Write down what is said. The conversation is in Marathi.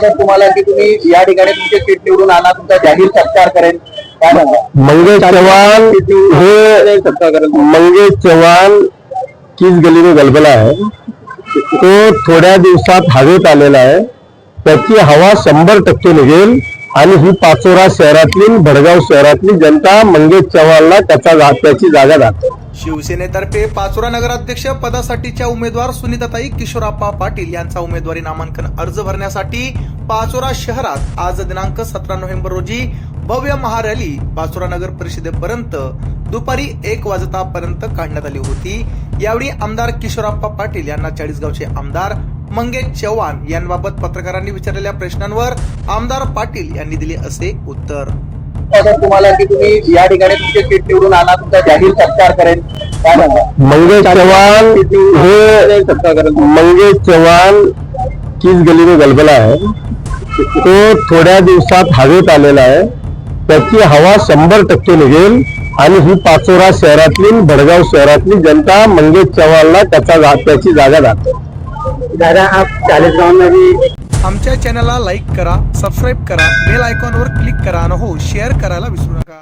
सर तुम्हाला की तुम्ही या ठिकाणी तुमचे सीट निवडून आणा तुमचा जाहीर सत्कार करेन? काय म्हणता मंगेश चव्हाण हे सत्कार करेल मंगेश चव्हाण किस गली में गलबला है? तो थोड्या दिवसात हवेत आलेला आहे. त्याची हवा शंभर टक्के निघेल. आणि ही पाचोरा शहरातली भडगाव शहरातली जनता मंगेश चव्हाणला त्याचा त्याची जागा दाखवेल शिवसेनेतर्फे पाचोरा नगराध्यक्ष पदासाठीच्या उमेदवार सुनीताताई किशोराप्पा पाटील यांचा उमेदवारी नामांकन अर्ज भरण्यासाठी पाचोरा शहरात आज दिनांक सतरा नोव्हेंबर रोजी भव्य महारॅली पाचोरा नगर परिषदेपर्यंत दुपारी एक वाजतापर्यंत काढण्यात आली होती. यावेळी आमदार किशोरप्पा पाटील यांना चाळीसगावचे आमदार मंगेश चव्हाण यांबाबत पत्रकारांनी विचारलेल्या प्रश्नांवर आमदार पाटील यांनी दिले असे उत्तर. तुम्हाला की तुम्ही या ठिकाणी तुमचे सीट निवडून आणा तुमचा जाहीर सत्कार म्हणता? मंगेश चव्हाण हे सत्कार करेल मंगेश चव्हाण किस गली में गलबला है तो थोड्या दिवसात हवेत आलेला आहे. त्याची हवा शंभर टक्के निघेल. आणि ही पाचोरा शहरातली भडगाव शहरातली जनता मंगेश चव्हाणला त्याचा त्याची जागा दादा आप भी आमच्या चॅनलला लाईक करा सबस्क्राईब करा बेल आयकॉनवर क्लिक करा आणि हो शेअर करायला विसरू नका.